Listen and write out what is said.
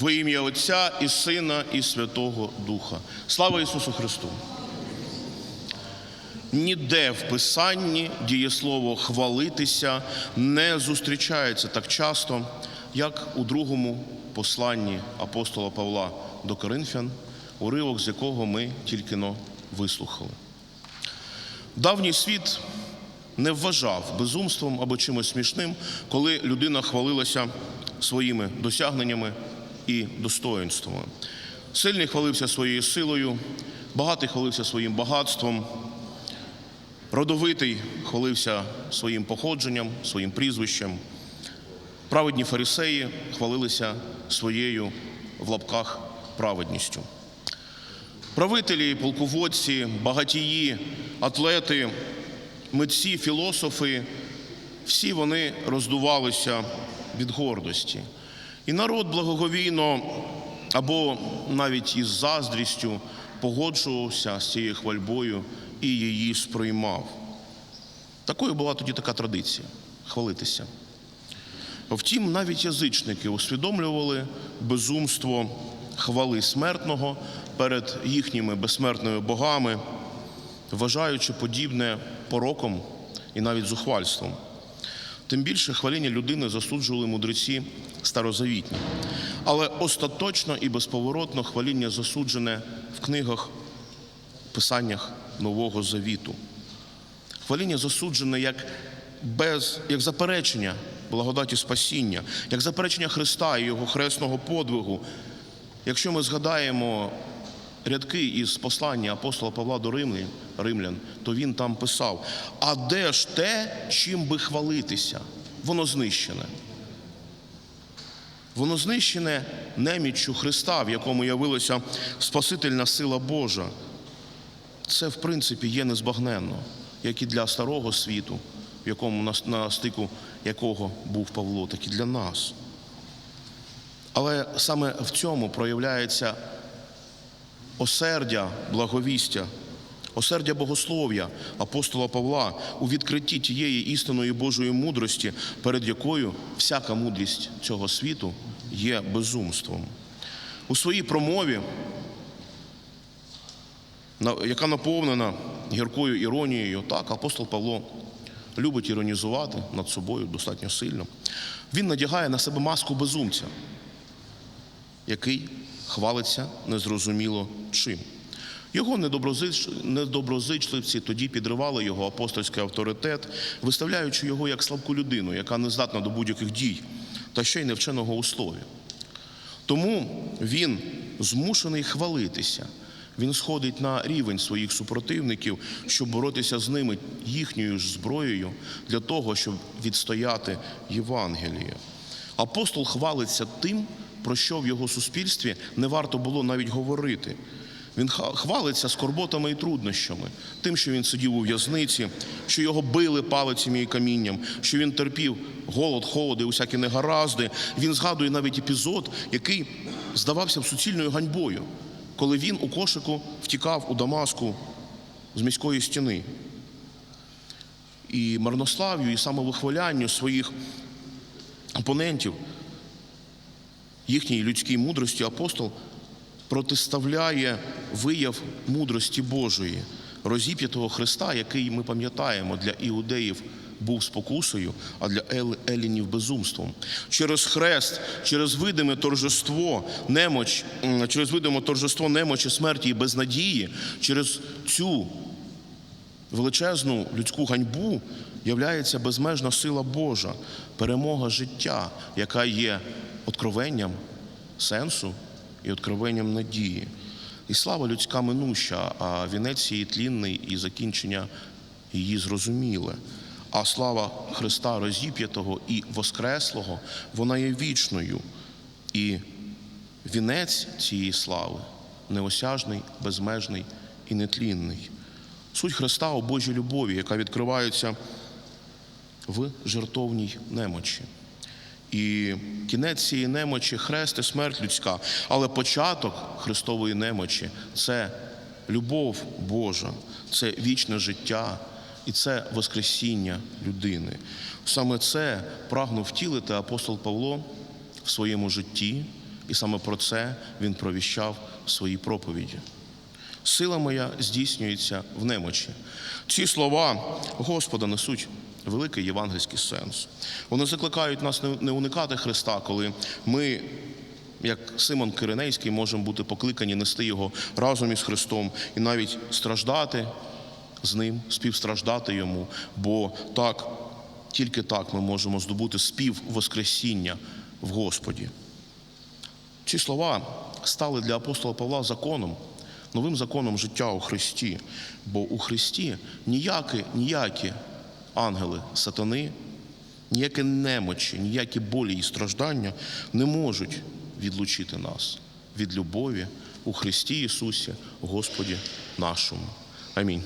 Во ім'я Отця і Сина, і Святого Духа. Слава Ісусу Христу! Ніде в Писанні дієслово хвалитися не зустрічається так часто, як у другому посланні апостола Павла до Коринфян, уривок з якого ми тільки но вислухали. Давній світ не вважав безумством або чимось смішним, коли людина хвалилася своїми досягненнями і достоинствами. Сильний хвалився своєю силою, багатий хвалився своїм багатством, родовитий хвалився своїм походженням, своїм прізвищем. Праведні фарисеї хвалилися своєю в лапках праведністю. Правителі, полководці, багатії, атлети, митці, філософи всі вони роздувалися від гордості. І народ благоговійно або навіть із заздрістю погоджувався з цією хвальбою і її сприймав. Такою була тоді така традиція хвалитися. Втім, навіть язичники усвідомлювали безумство хвали смертного перед їхніми безсмертними богами, вважаючи подібне пороком і навіть зухвальством. Тим більше хваління людини засуджували мудреці старозавітні. Але остаточно і безповоротно хваління засуджене в книгах, писаннях Нового Завіту. Хваління засуджене як, без, як заперечення благодаті спасіння, як заперечення Христа і Його хресного подвигу. Якщо ми згадаємо рядки із послання апостола Павла до Римлян, Римлян, то він там писав: А де ж те, чим би хвалитися? Воно знищене. Воно знищене неміччю Христа, в якому явилася Спасительна сила Божа. Це, в принципі, є незбагненно, як і для старого світу, в якому на, на стику якого був Павло, так і для нас. Але саме в цьому проявляється осердя благовістя, осердя богослов'я апостола Павла у відкритті тієї істинної Божої мудрості, перед якою всяка мудрість цього світу є безумством. У своїй промові, яка наповнена гіркою іронією, так, апостол Павло любить іронізувати над собою достатньо сильно. Він надягає на себе маску безумця який хвалиться незрозуміло чим. Його недоброзич... недоброзичливці тоді підривали його апостольський авторитет, виставляючи його як слабку людину, яка не здатна до будь-яких дій, та ще й невченого у слові. Тому він змушений хвалитися. Він сходить на рівень своїх супротивників, щоб боротися з ними їхньою ж зброєю для того, щоб відстояти Євангеліє. Апостол хвалиться тим, про що в його суспільстві не варто було навіть говорити. Він хвалиться скорботами і труднощами, тим, що він сидів у в'язниці, що його били палицями і камінням, що він терпів голод, холод і усякі негаразди. Він згадує навіть епізод, який здавався б суцільною ганьбою, коли він у кошику втікав у Дамаску з міської стіни. І марнослав'ю, і самовихвалянню своїх опонентів їхній людській мудрості апостол протиставляє вияв мудрості Божої, розіп'ятого Христа, який ми пам'ятаємо для іудеїв був спокусою, а для елінів безумством. Через хрест, через видиме торжество, немоч, через видиме торжество немочі, смерті і безнадії, через цю величезну людську ганьбу являється безмежна сила Божа, перемога життя, яка є откровенням сенсу і откровенням надії. І слава людська минуща, а вінець її тлінний і закінчення її зрозуміле. А слава Христа розіп'ятого і воскреслого, вона є вічною. І вінець цієї слави неосяжний, безмежний і нетлінний. Суть Христа у Божій любові, яка відкривається в жертовній немочі. І кінець цієї немочі хрест і смерть людська, але початок Христової немочі це любов Божа, це вічне життя і це Воскресіння людини. Саме це прагнув втілити апостол Павло в своєму житті, І саме про це він провіщав в своїй проповіді. Сила моя здійснюється в немочі. Ці слова Господа несуть великий євангельський сенс. Вони закликають нас не- уникати Христа, коли ми, як Симон Киринейський, можемо бути покликані нести його разом із Христом і навіть страждати з ним, співстраждати йому. Бо так, тільки так ми можемо здобути спів Воскресіння в Господі. Ці слова стали для апостола Павла законом, новим законом життя у Христі. Бо у Христі ніякі, ніякі ангели сатани, ніякі немочі, ніякі болі і страждання не можуть відлучити нас від любові у Христі Ісусі, Господі нашому. Амінь.